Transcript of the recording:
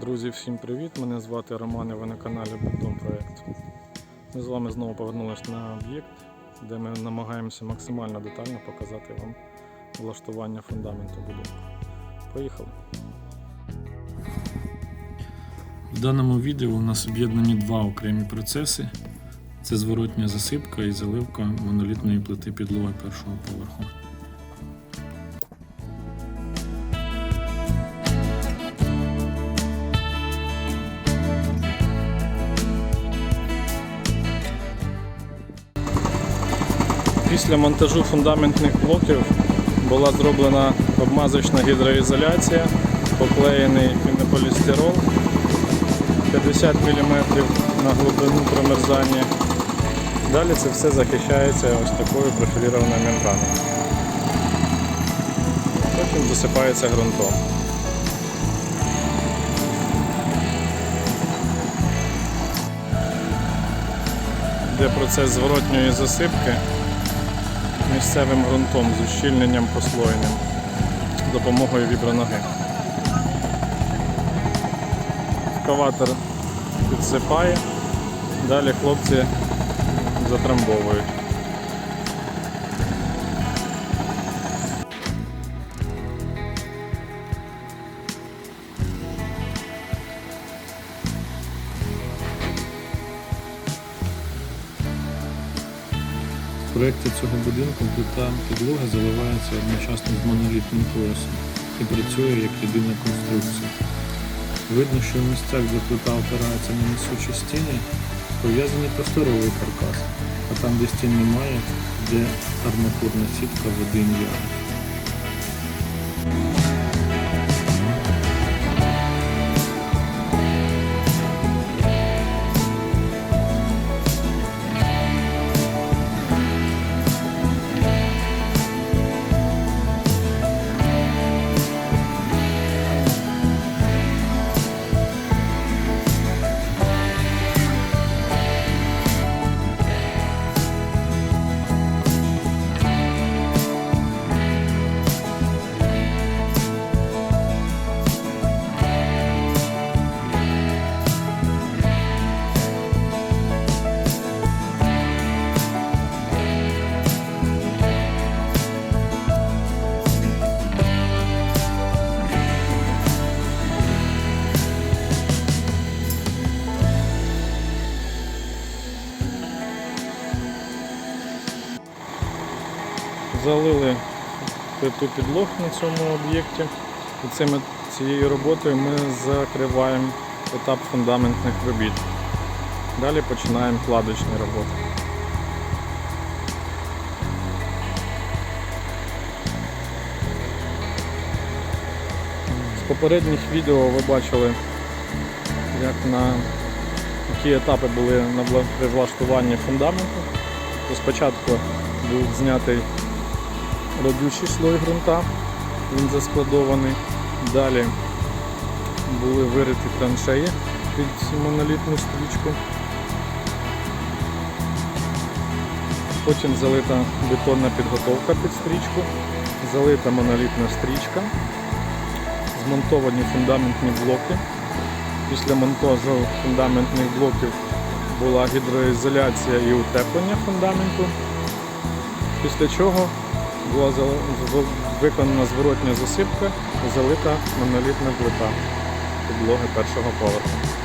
Друзі, всім привіт! Мене звати Роман і ви на каналі Бетон Проект. Ми з вами знову повернулися на об'єкт, де ми намагаємося максимально детально показати вам влаштування фундаменту будинку. Поїхали! В даному відео у нас об'єднані два окремі процеси. Це зворотня засипка і заливка монолітної плити підлоги першого поверху. Після монтажу фундаментних блоків була зроблена обмазочна гідроізоляція, поклеєний пінополістирол 50 мм на глибину промерзання. Далі це все захищається ось такою профілірованою мембраною. Потім засипається ґрунтом. Йде процес зворотньої засипки місцевим ґрунтом з ущільненням послоєнням допомогою віброноги. Екскаватор підсипає, далі хлопці затрамбовують. Проєкті цього будинку плита підлоги заливається одночасно з монолітним поясом і працює як єдина конструкція. Видно, що в місцях, де плита опирається на несучі стіни, пов'язаний просторовий каркас, а там, де стін немає, де арматурна сітка в один ярус. Залили плиту підлог на цьому об'єкті. І цими, цією роботою ми закриваємо етап фундаментних робіт. Далі починаємо кладочні роботи. З попередніх відео ви бачили, як на які етапи були на вла- влаштуванні фундаменту. Спочатку був знятий родючий слой ґрунта, він заскладований. Далі були вириті траншеї під монолітну стрічку. Потім залита бетонна підготовка під стрічку, залита монолітна стрічка, змонтовані фундаментні блоки. Після монтажу фундаментних блоків була гідроізоляція і утеплення фундаменту. Після чого була виконана зворотня засипка залита монолітна плита підлоги першого поверху.